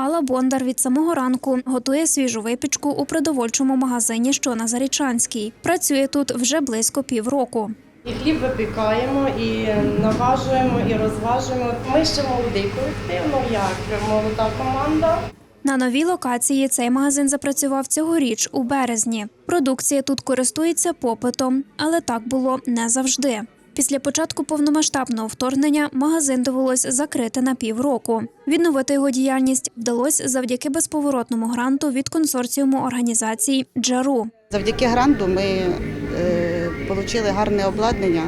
Алла Бондар від самого ранку готує свіжу випічку у продовольчому магазині, що на Зарічанській. Працює тут вже близько півроку. І хліб випікаємо, і наважуємо, і розважуємо. Ми ще молодий колектив, ну як молода команда. На новій локації цей магазин запрацював цьогоріч у березні. Продукція тут користується попитом, але так було не завжди. Після початку повномасштабного вторгнення магазин довелось закрити на півроку. Відновити його діяльність вдалося завдяки безповоротному гранту від консорціуму організацій Джару. Завдяки гранту ми е, отримали гарне обладнання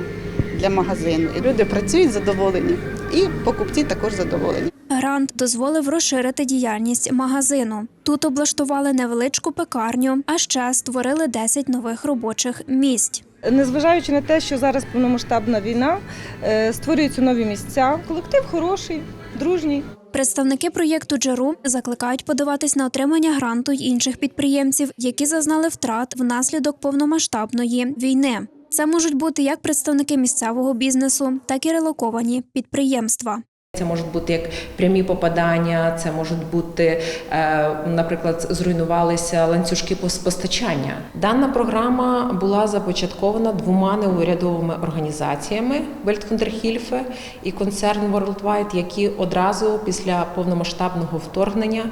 для магазину. І люди працюють задоволені, і покупці також задоволені. Грант дозволив розширити діяльність магазину. Тут облаштували невеличку пекарню, а ще створили 10 нових робочих місць. Незважаючи на те, що зараз повномасштабна війна, е, створюються нові місця. Колектив хороший, дружній. Представники проєкту Джару закликають подаватись на отримання гранту й інших підприємців, які зазнали втрат внаслідок повномасштабної війни. Це можуть бути як представники місцевого бізнесу, так і релоковані підприємства. Це можуть бути як прямі попадання, це можуть бути, е, наприклад, зруйнувалися ланцюжки постачання. Дана програма була започаткована двома неурядовими організаціями Weltkunterhilfe і концерн Worldwide, які одразу після повномасштабного вторгнення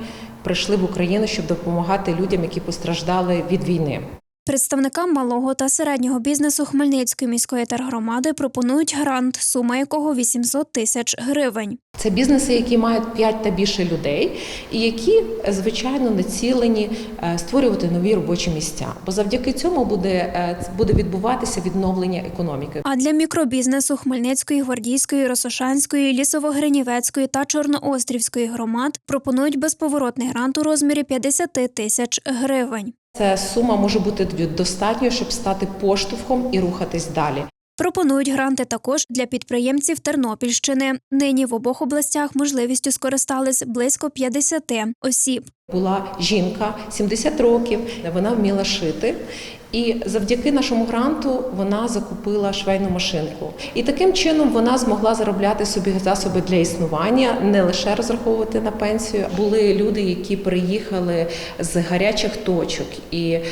прийшли в Україну, щоб допомагати людям, які постраждали від війни. Представникам малого та середнього бізнесу Хмельницької міської тергромади пропонують грант, сума якого 800 тисяч гривень. Це бізнеси, які мають 5 та більше людей, і які звичайно націлені е, створювати нові робочі місця. Бо завдяки цьому буде, е, буде відбуватися відновлення економіки. А для мікробізнесу Хмельницької, Гвардійської, Росошанської, Лісово-Гринівецької та Чорноострівської громад пропонують безповоротний грант у розмірі 50 тисяч гривень. Ця сума може бути достатньою, щоб стати поштовхом і рухатись далі. Пропонують гранти також для підприємців Тернопільщини. Нині в обох областях можливістю скористались близько 50 осіб. Була жінка 70 років, вона вміла шити. І завдяки нашому гранту вона закупила швейну машинку. І таким чином вона змогла заробляти собі засоби для існування, не лише розраховувати на пенсію. Були люди, які приїхали з гарячих точок, і е,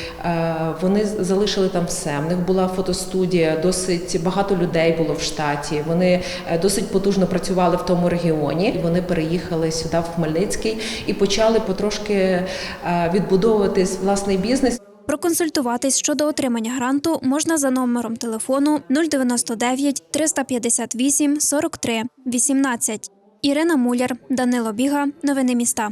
вони залишили там все. В них була фотостудія, досить багато людей було в штаті. Вони е, досить потужно працювали в тому регіоні. Вони переїхали сюди, в Хмельницький, і почали потрошки е, відбудовувати власний бізнес. Проконсультуватись щодо отримання гранту можна за номером телефону 099 358 43 18. Ірина Муляр, Данило Біга. Новини міста.